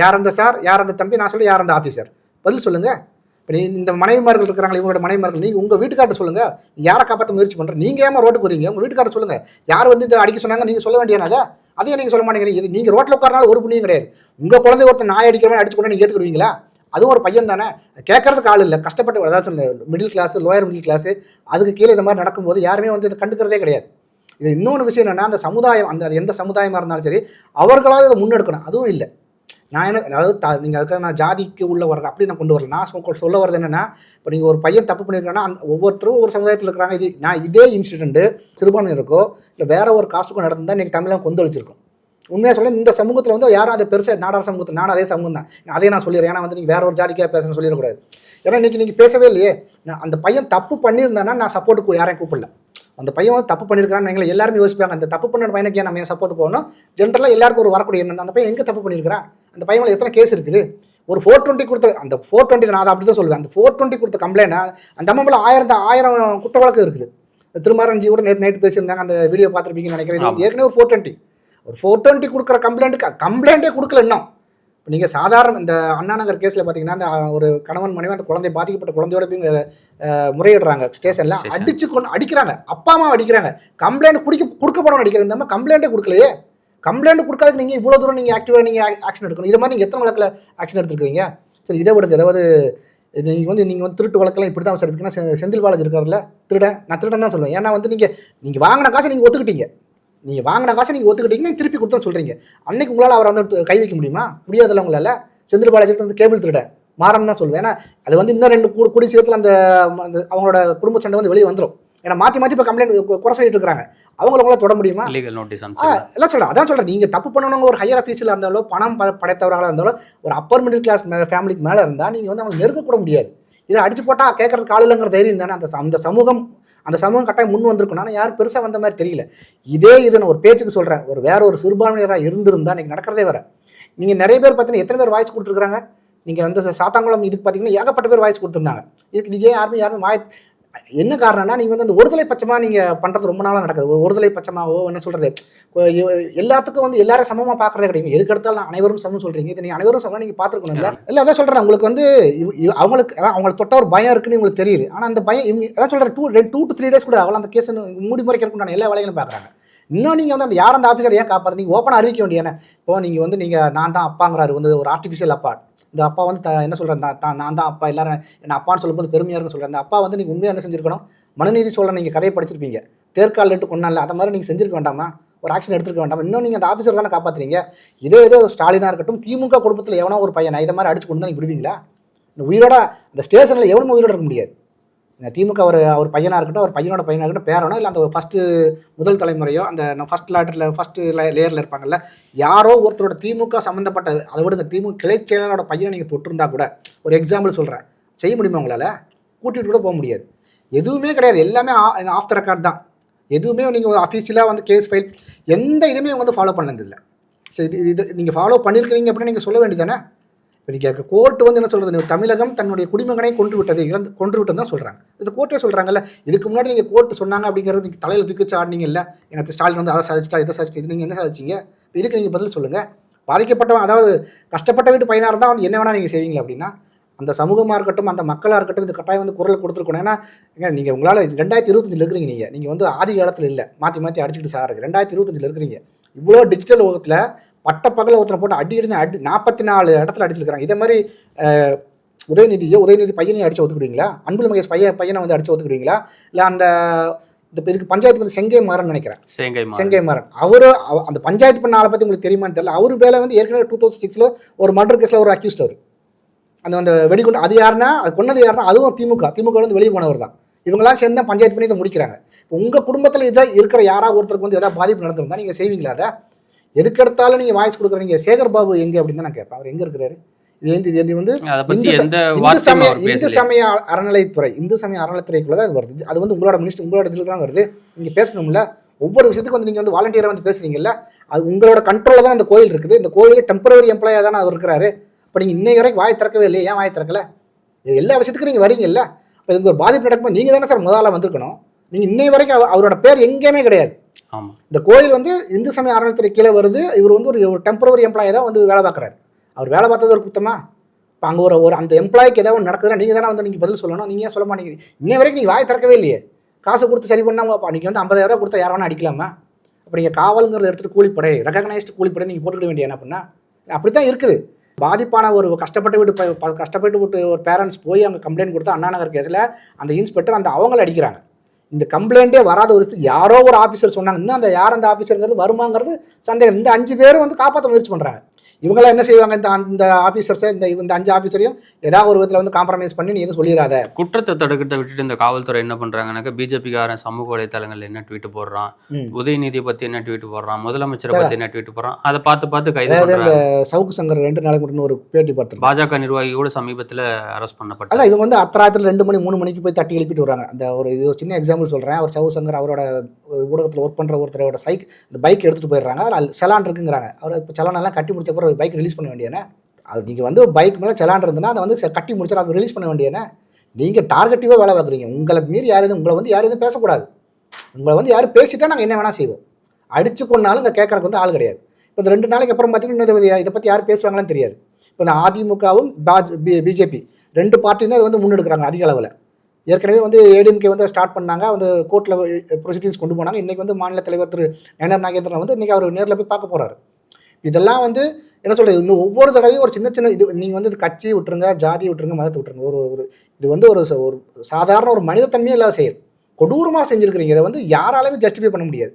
யார் அந்த சார்? யார் அந்த தம்பி? நான் சொல்ல யார் அந்த ஆஃபீஸர் பதில் சொல்லுங்கள் இப்போ நீ இந்த மனைவிமார்கள் இருக்கிறாங்களே இவங்களோட மனைவிமார்கள் நீங்கள் உங்கள் வீட்டுக்கார்ட்ட சொல்லுங்க. யாரை காப்பாற்ற முயற்சி பண்ணுறேன் நீங்கள் ஏமா ரோட்டுக்கு வரீங்க? உங்கள் வீட்டுக்காரர் சொல்லுங்கள் யார் வந்து இதை அடிக்க சொன்னாங்க? நீங்கள் சொல்ல வேண்டியது அதையும் நீங்கள் சொல்ல மாட்டேங்கிறீங்க. இது நீங்கள் ரோட்டில் உட்காரனால ஒரு புண்ணியம் கிடையாது. உங்கள் குழந்தை ஒருத்தர் நாய் அடிக்கிற மாதிரி அடிச்சு கொண்டு நீங்கள் ஏற்றுக்கிடுவீங்களா அதுவும் ஒரு பையன் தானே. கேட்கறதுக்கு ஆள் இல்லை. கஷ்டப்பட்டு ஏதாச்சும் middle class lower middle class அதுக்கு கீழே இந்த மாதிரி நடக்கும்போது யாருமே வந்து இதை கண்டுக்கிறதே கிடையாது. இது இன்னொன்று விஷயம் என்னென்னா அந்த சமுதாயம் அந்த அது எந்த சமுதாயமாக இருந்தாலும் சரி அவர்களால் இதை முன்னெடுக்கணும். அதுவும் இல்லை. நான் என்ன அதாவது த நீங்கள் அதுக்காக நான் ஜாதிக்கு உள்ள வர அப்படி நான் கொண்டு வரல. நான் சொல்ல வர்றது என்னென்னா இப்போ நீங்கள் ஒரு பையன் தப்பு பண்ணியிருக்காங்கன்னா அந்த ஒவ்வொருத்தரும் ஒவ்வொரு சமுதாயத்தில் இருக்கிறாங்க. இது நான் இதே இன்சிடென்ட்டு சிறுபான்மையினருக்கோ இல்லை வேற ஒரு காஸ்ட்டுக்கும் நடந்தால் இன்றைக்கி தமிழகம் கொந்தளிச்சிருக்கும் உண்மையாக சொல்ல இந்த சமூகத்தில் வந்து யாரும் அதை பெருசாக நாடார் சமூகத்தில் நானும் அதே சமூகம் தான். அதே நான் சொல்லிடுறேன். ஏன்னா வந்து நீங்கள் வேற ஒரு ஜாதிக்காக பேசணும்னு சொல்லிடக்கூடாது. ஏன்னா இன்னைக்கு நீங்கள் பேசவே இல்லையே. நான் அந்த பையன் தப்பு பண்ணியிருந்தானா நான் சப்போர்ட்டுக்கு யாரையும் கூப்பிடல. அந்த பையன் வந்து தப்பு பண்ணியிருக்கான்னு எங்களை எல்லாருமே யோசிப்பாங்க அந்த தப்பு பண்ண பையனுக்கு ஏன் நம்ம ஏன் சப்போர்ட் போகணும்? ஜென்ரலாக எல்லாருக்கும் ஒரு வரக்கூடிய எண்ணம் அந்த பையன் எங்கே தப்பு பண்ணியிருக்கிறான் அந்த பையன் எத்தனை கேஸ் இருக்குது? ஒரு ஃபோர் டுவெண்ட்டி கொடுத்த அந்த ஃபோர் டுவெண்ட்டி நான் அதை அப்படி தான் சொல்லுவேன் அந்த ஃபோர் டுவெண்ட்டி கொடுத்த கம்ப்ளைண்ட் அந்த அம்மா மேல ஆயிரம் ஆயிரம் குற்ற வழக்கு இருக்குது. திருமாரஞ்சி கூட நேற்று நைட்டு பேசியிருந்தாங்க அந்த வீடியோ பார்த்துருப்பீங்கன்னு நினைக்கிறேன். ஏற்கனவே ஒரு ஃபோர் டுவெண்ட்டி ஒரு ஃபோர் டுவெண்ட்டி கொடுக்குற கம்ப்ளைண்ட்டுக்கு கம்ப்ளைண்ட்டே கொடுக்கல இன்னும். இப்போ நீங்கள் சாதாரண இந்த அண்ணா நகர் கேஸில் பார்த்தீங்கன்னா அந்த ஒரு கணவன் மனைவி அந்த குழந்தை பாதிக்கப்பட்ட குழந்தையோட போய் முறையிடுறாங்க. ஸ்டேஷனில். அடிச்சு கொண்டு அடிக்கிறாங்க. அப்பா அம்மா அடிக்கிறாங்க. கம்ப்ளைண்ட் குடிக்க கொடுக்கப்படணும் அடிக்கிறாங்க இந்த அம்மா கம்ப்ளைண்ட்டே கொடுக்கலையே. கம்ப்ளைண்ட் கொடுக்காதுக்கு நீங்கள் இவ்வளோ தூரம் நீங்கள் ஆக்டிவாக நீங்கள் ஆக்ஷன் எடுக்கணும். இது மாதிரி நீங்கள் எத்தனை வழக்கில் ஆக்ஷன் எடுத்துருக்கீங்க? சரி இதை விடுங்க. ஏதாவது இது நீங்கள் வந்து நீங்கள் வந்து திருட்டு வழக்கெல்லாம் இப்படி தான் விசாரிப்பீங்கன்னா செ- செந்தில் பாலாஜி இருக்கார்ல திருடன். நான் திருடன் தான் சொல்லுவேன். ஏன்னா வந்து நீங்கள் நீங்கள் வாங்கின காசை நீங்கள் ஒத்துக்கிட்டீங்க. நீங்கள் வாங்கின காசை நீங்கள் ஒத்துக்கிட்டீங்கன்னா திருப்பி கொடுத்தா சொல்கிறீங்க அன்னைக்கு உங்களால் அவரை வந்து கை வைக்க முடியுமா? முடியாதுல்ல உங்களால்? செந்தில் பாலாஜி வந்து கேபிள் திருட மாறம் தான் சொல்லுவேன். ஏன்னா அது வந்து இன்னும் ரெண்டு கூடு கூடி சீக்கிரத்தில் அந்த அந்த அவங்களோட குடும்ப சண்டை வந்து வெளியே வந்துடும் ஏன்னா மாற்றி மாற்றி இப்போ கம்ப்ளைண்ட் குறை சொல்லிட்டு இருக்காங்க அவங்கள உங்களால் தொட முடியுமா? லீகல் நோட்டீஸ் எல்லாம் சொல்கிறேன் அதான் சொல்கிறேன் நீங்கள் தப்பு பண்ணவங்க ஒரு ஹையர் ஆஃபீஸில் இருந்தாலோ பணம் படைத்தவர்களாக இருந்தாலோ ஒரு அப்பர் மிடில் கிளாஸ் ஃபேமிலிக்கு மேலே இருந்தால் நீங்கள் வந்து அவங்க நெருக்கக்கூட முடியாது. இதை அடிச்சு போட்டால் கேட்கறதுக்கு ஆள் இல்லைங்கிற தைரியம் தானே? அந்த அந்த சமூகம் அந்த சமூகம் கட்டாயம் முன் வந்திருக்கும் ஆனால் யாரும் பெருசாக வந்த மாதிரி தெரியல. இதே இது நான் ஒரு பேச்சுக்கு சொல்கிறேன் ஒரு வேற ஒரு சிறுபான்மையராக இருந்திருந்தா இன்னைக்கு நடக்கிறதே வேற. நீங்கள் நிறைய பேர் பார்த்தீங்கன்னா எத்தனை பேர் வாய்ஸ் கொடுத்துருக்காங்க நீங்கள் வந்து சாத்தாங்குளம் இதுக்கு பார்த்தீங்கன்னா ஏகப்பட்ட பேர் வாய்ஸ் கொடுத்துருந்தாங்க. இதுக்கு நீங்கள் யாருமே யாருமே வாய் என்ன காரணம்னா நீங்கள் வந்து அந்த ஒருதலை பட்சமாக நீங்கள் பண்ணுறது ரொம்ப நாளாக நடக்குது. ஒரு ஒருதலை பட்சமாவோ என்ன சொல்கிறது எல்லாத்துக்கும் வந்து எல்லாரும் சமமாக பார்க்குறதே கிடையாது. எதுக்கு எடுத்தாலும் அனைவரும் சமம் சொல்கிறீங்க இது நீங்கள் அனைவரும் சமம் நீங்கள் பார்த்துருக்கணும்ல இல்லை அதான் சொல்கிறேன் உங்களுக்கு வந்து அவங்களுக்கு அதான் அவங்களுக்கு தொட்ட ஒரு பயம் இருக்குன்னு உங்களுக்கு தெரியுது. ஆனால் அந்த பயம் இவங்க அதான் சொல்கிறேன் two two to three days கூட அவளை அந்த கேஸ் மூடி மறைக்கிறதுக்கு எல்லா வேலைகளும் பார்க்குறாங்க இன்னும் நீங்கள் வந்து அந்த யார் அந்த ஆஃபீஸர் ஏன் காப்பாற்று நீங்கள் ஓப்பனாக அறிவிக்க வேண்டியன இப்போ நீங்கள் வந்து நீங்கள் நான் தான் அப்பாங்கிறாரு. வந்து ஒரு ஆர்டிஃபிஷியல் அப்பா இந்த அப்பா வந்து த என்ன சொல்கிறேன் நான் தான் அப்பா எல்லாரும் என்ன அப்பான்னு சொல்லும்போது பெருமையாக இருக்கும் சொல்கிறேன் அந்த அப்பா வந்து நீங்கள் உண்மையாக என்ன செஞ்சுருக்கணும்? மனுநீதி சோழன் நீங்கள் கதையை படிச்சிருப்பீங்க. தேர்கால் எட்டு கொண்டால அதை மாதிரி நீங்கள் செஞ்சிருக்க வேண்டாமா? ஒரு ஆக்ஷன் எடுத்துருக்க வேண்டாம்? இன்னும் நீங்கள் அந்த ஆஃபீஸர் தானே காப்பாற்றுறீங்க இதே ஏதோ ஸ்டாலினாக இருக்கட்டும் திமுக குடும்பத்தில் எவனோ ஒரு பையனை இதை மாதிரி அடிச்சு கொண்டு தான் நீங்கள் விடுவீங்களா? இந்த உயிரோட அந்த ஸ்டேஷனில் எவனும் உயிரோட இருக்க முடியாது. திமுக ஒரு அவர் பையனாக இருக்கட்டும் அவர் பையனோட பையனாக இருக்கட்டும் பேரனோ இல்லை அந்த ஃபஸ்ட்டு முதல் தலைமுறையோ அந்த ஃபஸ்ட் லேட்டரில் ஃபஸ்ட்டு லேயரில் இருப்பாங்கல்ல யாரோ ஒருத்தரோட திமுக சம்மந்தப்பட்ட அதை இந்த திமுக கிளை செயலாளரோட பையனை நீங்கள் தொட்டிருந்தா கூட ஒரு எக்ஸாம்பிள் சொல்கிறேன் செய்ய முடியுமா உங்களால்? கூட்டிகிட்டு கூட போக முடியாது. எதுவுமே கிடையாது. எல்லாமே ஆஃப் த ரெக்கார்ட் தான். எதுவுமே நீங்கள் அஃபீஷியலாக வந்து கேஸ் ஃபைல் எந்த இதுவுமே வந்து ஃபாலோ பண்ணதில்லை சரி இது இது நீங்கள் ஃபாலோ பண்ணியிருக்கிறீங்க அப்படின்னு நீங்கள் சொல்ல வேண்டியதானே இது கேட்க கோர்ட் வந்து என்ன சொல்கிறது தமிழகம் தன்னுடைய குடிமகனை கொன்று விட்டது. இழந்து கொன்று விட்டது தான் சொல்கிறாங்க இது கோர்ட்டே சொல்கிறாங்கல்ல இதுக்கு முன்னாடி நீங்கள் கோர்ட்டு சொன்னாங்க அப்படிங்கிறது நீங்கள் தலையில் தூக்கி வச்சு ஆடினீங்கல்ல. எனக்கு ஸ்டாலின் வந்து அதை சாதிச்சிட்டா இதை சாதிச்சிட்டு இது நீங்கள் என்ன சாதிச்சீங்க? இதுக்கு நீங்கள் பதில் சொல்லுங்கள் பாதிக்கப்பட்டவன் அதாவது கஷ்டப்பட்ட வீட்டு பையனாக இருந்தால் வந்து என்ன வேணால் நீங்கள் செய்வீங்களா அப்படின்னா அந்த சமூகமாக இருக்கட்டும் அந்த மக்களாக இருக்கட்டும் இது கட்டாயம் வந்து குரல் கொடுத்துருக்கணும். ஏன்னா நீங்கள் உங்களால் ரெண்டாயிரத்தி இருபத்தஞ்சில் இருக்கிறீங்க நீங்கள் நீங்கள் வந்து ஆதி காலத்தில் இல்லை. மாற்றி மாற்றி அடிச்சுட்டு சாருக்கு ரெண்டாயிரத்தி இருபத்தஞ்சில் இருக்கிறீங்க. இவ்வளோ டிஜிட்டல் உலகத்தில் பட்ட பகல ஒருத்தரை போட்டு அடி அடினு அடி நாற்பத்தி நாலு இடத்துல அடிச்சிருக்காங்க இதே மாதிரி உதயநிதியோ உதயநிதி பையனையும் அடிச்சு ஒத்துக்கிடுவீங்களா அன்புல் மகேஷ் பையன் பையனை வந்து அடிச்சு ஒத்துக்கிடுவீங்களா இல்லை அந்த இந்த இதுக்கு பஞ்சாயத்து வந்து செங்கை மாறன் நினைக்கிறேன். சேங்கை. செங்கை மாறன். அவரு அவ- அந்த பஞ்சாயத்து பண்ண ஆளை பற்றி உங்களுக்கு தெரியுமான்னு தெரியல. அவரு வேலை வந்து ஏற்கனவே டூ தௌசண்ட் சிக்ஸில் ஒரு மர்டர் கேஸில் ஒரு அக்யூஸ்ட் அவர். அந்த அந்த வெடிகுண்டு அது யாருன்னா அது கொன்னது யாருன்னா அதுவும் திமுக. திமுக வந்து வெளியே போனவர் தான். இவங்கெல்லாம் சேர்ந்து பஞ்சாயத்து பண்ணி இதை முடிக்கிறாங்க. உங்கள் குடும்பத்தில் இதை இருக்கிற யாராவது ஒருத்தருக்கு வந்து எதாவது பாதிப்பு நடந்திருந்தா நீங்கள் செய்வீங்களா அதை? எதுக்கு எடுத்தாலும் நீங்கள் வாய்ஸ் கொடுக்குறீங்க சேகர் பாபு எங்கே அப்படின்னு தான் நான் கேட்பேன். அவர் எங்கே இருக்கிறாரு? இது வந்து இது வந்து இந்து சமய இந்து சமய அறநிலைத்துறை இந்து சமய அறநிலைத்துறைக்குள்ள தான் வருது. அது வந்து உங்களோட மினிஸ்டர் உங்களோட இதில் தான் வருது. நீங்கள் பேசணும்ல. ஒவ்வொரு விஷயத்துக்கு வந்து நீங்கள் வந்து வாலண்டியராக வந்து பேசுறீங்கல்ல. அது உங்களோட கண்ட்ரோலில் தான் அந்த கோயில் இருக்குது. இந்த கோயில் டெம்பரரி எம்ப்ளாயாக தானே அவர் இருக்கிறாரு. இப்போ நீங்கள் இன்னை வரைக்கும் வாய் திறக்கவே இல்லையே. ஏன் வாய் திறக்கல? இது எல்லா விஷயத்துக்கும் நீங்கள் வரீங்கல்ல. இப்போ இதுக்கு ஒரு பாதிப்பு நடக்கும்போது நீங்கள் தானே சார் முதல்ல வந்திருக்கணும். நீங்கள் இன்னை வரைக்கும் அவ- அவரோட பேர் எங்கேயுமே கிடையாது. இந்த கோயில் வந்து இந்து சமய அறநிலைத்துறை கீழே வருது. இவர் வந்து ஒரு டெம்பரவரி எம்ப்ளாயி தான் வந்து வேலை பார்க்குறாரு. அவர் வேலை பார்த்தது ஒரு குத்தமா? இப்போ அங்கே ஒரு ஒரு அந்த எம்ப்ளாய்க்கு ஏதாவது ஒன்று நடக்குதுன்னா நீங்கள் தானே வந்து நீங்கள் பதில் சொல்லணும். நீங்கள் சொல்ல மாட்டேங்கிறீங்க? இன்னை வரைக்கும் நீங்கள் வாய் திறக்கவே இல்லையே. காசு கொடுத்து சரி பண்ணாமல் அப்போ நீங்கள் வந்து ஐம்பதாயிரம் கொடுத்தா யார் வேணா அடிக்கலாமா? அப்போ நீங்கள் காவலுங்கிறத எடுத்துகிட்டு கூலிப்படை ரெகக்னைஸ்டு கூலிப்படை நீங்கள் போட்டுக்கிட வேண்டிய என்ன அப்படின்னா அப்படி தான் இருக்குது. பாதிப்பான ஒரு கஷ்டப்பட்டு விட்டு கஷ்டப்பட்டு விட்டு ஒரு பேரண்ட்ஸ் போய் அங்கே கம்ப்ளைண்ட் கொடுத்தா அண்ணா நகர் கேஸில் அந்த இன்ஸ்பெக்டர் அந்த அவங்கள அடிக்கிறாங்க. இந்த கம்ப்ளைண்டே வராத ஒரு யாரோ ஒரு ஆஃபீஸர் சொன்னாங்க. இன்னும் அந்த யார் அந்த ஆஃபீஸருங்கிறது வருமாங்கிறது சந்தேகம். இந்த அஞ்சு பேரும் வந்து காப்பாற்ற முயற்சி பண்ணுறாங்க இவங்களாம் என்ன செய்வாங்க? இந்த அந்த ஆஃபீஸர்ஸை இந்த இந்த அஞ்சு ஆஃபீஸரையும் ஏதாவது ஒரு விதத்தில் வந்து காம்ப்ரமைஸ் பண்ணி நீ எதுவும் சொல்லிடாத குற்றத்தை தடுக்கிறத விட்டுட்டு இந்த காவல்துறை என்ன பண்றாங்கன்னாக்கா பிஜேபிக்காரன் சமூக வலைத்தளங்கள்ல என்ன ட்வீட் போடுறான். உதயநிதியை பத்தி என்ன ட்வீட் போடுறான் முதலமைச்சரை சார். பத்தி என்ன ட்வீட் போடுறான் அதை பார்த்து பார்த்து கைது இந்த சவுக்கு சங்கர் ரெண்டு நாளைக்கு மட்டும் ஒரு பேட்டி பார்த்துருக்கோம் பாஜக நிர்வாகி கூட சமீபத்துல அரெஸ்ட் பண்ணப்பட்டார் அதான் இவங்க வந்து அத்தராத்திரம் ரெண்டு மணி மூணு மணிக்கு போய் தட்டி எழுப்பிட்டு வராங்க அந்த ஒரு இது சின்ன எக்ஸாம்பிள் சொல்கிறேன் அவர் சவு சங்கர் அவரோட ஊடகத்தில் ஒர்க் பண்ணுற ஒருத்தரோட சைக் இந்த பைக் எடுத்துகிட்டு போயிடுறாங்க. அதில் செலான் இருக்குங்கிறாங்க. அவர் இப்போ செலானெல்லாம் கட்டி முடிச்ச ஒரு பைக் ரிலீஸ் பண்ண வேண்டியன அது நீங்கள் வந்து பைக் மேலே செலான் இருந்ததுன்னா அதை வந்து கட்டி முடிச்சா அதை ரிலீஸ் பண்ண வேண்டியன நீங்கள் டார்கெட்டிவாக வேலை பார்க்குறீங்க. உங்களை மீறி யார் எதுவும் உங்களை வந்து யார் எதுவும் பேசக்கூடாது. உங்களை வந்து யாரும் பேசிட்டா நாங்கள் என்ன வேணால் செய்வோம். அடிச்சு கொண்டாலும் இந்த கேட்கறதுக்கு வந்து ஆள் கிடையாது. இப்போ இந்த ரெண்டு நாளைக்கு அப்புறம் பார்த்தீங்கன்னா இதை- இதை பற்றி யார் பேசுவாங்களான்னு தெரியாது. இப்போ இந்த அதிமுகவும் பாஜ் பி பிஜேபி ரெண்டு பார்ட்டியும் தான் அதை வந்து முன்னெடுக்கிறாங்க அதிக அளவில். ஏற்கனவே வந்து ஏடிஎம்கே வந்து ஸ்டார்ட் பண்ணாங்க. வந்து கோர்ட்டில் ப்ரொசீடிங்ஸ் eh, கொண்டு போனாங்க. இன்றைக்கி வந்து மாநில தலைவர் திரு. நயனார் நாகேந்திரன் வந்து இன்றைக்கி அவர் நேரில் போய் பார்க்க போகிறாரு இதெல்லாம் வந்து என்ன சொல்கிறது இன்னும் ஒவ்வொரு தடவையும் ஒரு சின்ன சின்ன இது நீங்கள் வந்து இது கட்சி விட்டுருங்க ஜாதி விட்டுருங்க மதத்தை விட்டுருங்க. ஒரு ஒரு இது வந்து ஒரு ஒரு சாதாரண ஒரு மனிதத்தன்மையே இல்லாத செயல். கொடூரமாக செஞ்சுருக்கிறீங்க. இதை வந்து யாராலையுமே ஜஸ்டிஃபை பண்ண முடியாது.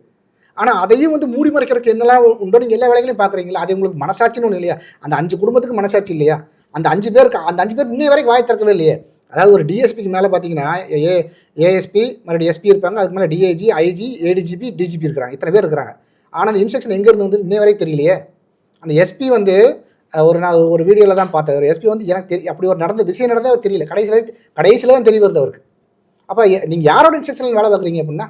ஆனால் அதையும் வந்து மூடி மறைக்கிறதுக்கு என்னெல்லாம் உண்டோ நீங்கள் எல்லா வேலைகளையும் பார்க்குறீங்களா அது உங்களுக்கு மனசாட்சின்னு ஒன்று இல்லையா? அந்த அஞ்சு குடும்பத்துக்கு மனசாட்சி இல்லையா? அந்த அஞ்சு பேருக்கு அந்த அஞ்சு பேர் இன்னைய வரைக்கும் வாய் திறக்கவே இல்லையே. அதாவது ஒரு டிஎஸ்பிக்கு மேலே பார்த்தீங்கன்னா ஏ ஏஎஸ்பி மறுபடியும் எஸ்பி இருப்பாங்க. அதுக்கு மேலே டிஐஜி ஐஜி ஏடிஜிபி டிஜிபி இருக்கிறாங்க. இத்தனை பேர் இருக்கிறாங்க. ஆனால் அந்த இன்ஸ்ட்ரக்ஷன் எங்கேருந்து வந்து இன்னை வரைக்கும் தெரியலையே. அந்த எஸ்பி வந்து ஒரு நான் ஒரு வீடியோவில் தான் பார்த்தேன். ஒரு எஸ்பி வந்து எனக்கு தெரிய அப்படி ஒரு நடந்த விஷயம் நடந்தே அவர் தெரியல. கடைசியில் கடைசியில் தான் தெரிய வருது அவருக்கு. அப்போ நீங்கள் யாரோட இன்ஸ்ட்ரக்ஷன் வேலை பார்க்குறீங்க அப்படின்னா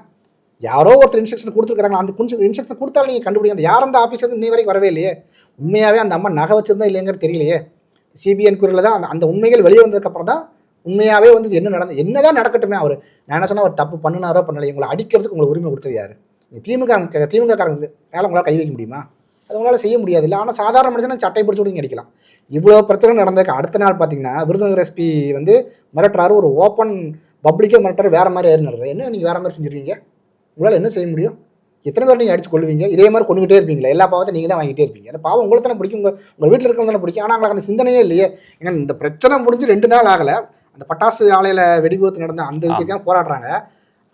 யாரோ ஒருத்தர் இன்ஸ்ட்ரக்ஷன் கொடுத்துருக்காங்க அந்த இன்ஸ்ட்ரக்ஷன் கொடுத்தாலும் நீங்கள் கண்டுபிடிங்க அந்த யார் அந்த ஆஃபீஸர் இன்னை வரைக்கும் வரவே இல்லையே? உண்மையாகவே அந்த அம்மா நகை வச்சிருந்தா இல்லைங்கிறது தெரியலையே? சிபிஎன் குறியில் தான் அந்த அந்த உண்மைகள் வெளியே வந்ததுக்கப்புறம் தான் உண்மையாகவே வந்து இது என்ன நடந்து என்னதான் நடக்கட்டுமே அவர். நான் என்ன சொன்னால் அவர் தப்பு பண்ணினாரோ பண்ணலை உங்களை அடிக்கிறதுக்கு உங்களுக்கு உரிமை கொடுத்தது யார்? திமுக திமுக காரங்க மேலே உங்களால் கை வைக்க முடியுமா? அது உங்களால் செய்ய முடியாது இல்லை ஆனால் சாதாரண மனுஷனை சட்டை பிடிச்சி விடுங்க அடிக்கலாம். இவ்வளோ பிரச்சனை நடந்ததுக்கு அடுத்த நாள் பார்த்தீங்கன்னா விருதுநகர் எஸ்பி வந்து மிரட்டுறாரு. ஒரு ஓப்பன் பப்ளிக்கே மிரட்டுறாரு. வேறு மாதிரி ஏறினாரு என்ன நீங்கள் வேறு மாதிரி செஞ்சுருக்கீங்க? உங்களால் என்ன செய்ய முடியும்? எத்தனை பேர் நீங்கள் அடிச்சு கொள்வீங்க இதே மாதிரி கொண்டுகிட்டே இருப்பீங்களா? எல்லா பாவத்தை நீங்கள் தான் வாங்கிட்டே இருப்பீங்க. அந்த பாவம் உங்களுக்கு தானே பிடிக்கும். உங்கள் உங்கள் வீட்டில் இருக்கவங்க தானே பிடிக்கும். ஆனால் அவங்களுக்கு அந்த சிந்தனையே இல்லையே. ஏன்னா இந்த பிரச்சனை முடிஞ்சு ரெண்டு நாள் ஆகலை. அந்த பட்டாசு ஆலையில் வெடிவிபத்து நடந்த அந்த விஷயத்தான் போராடுறாங்க.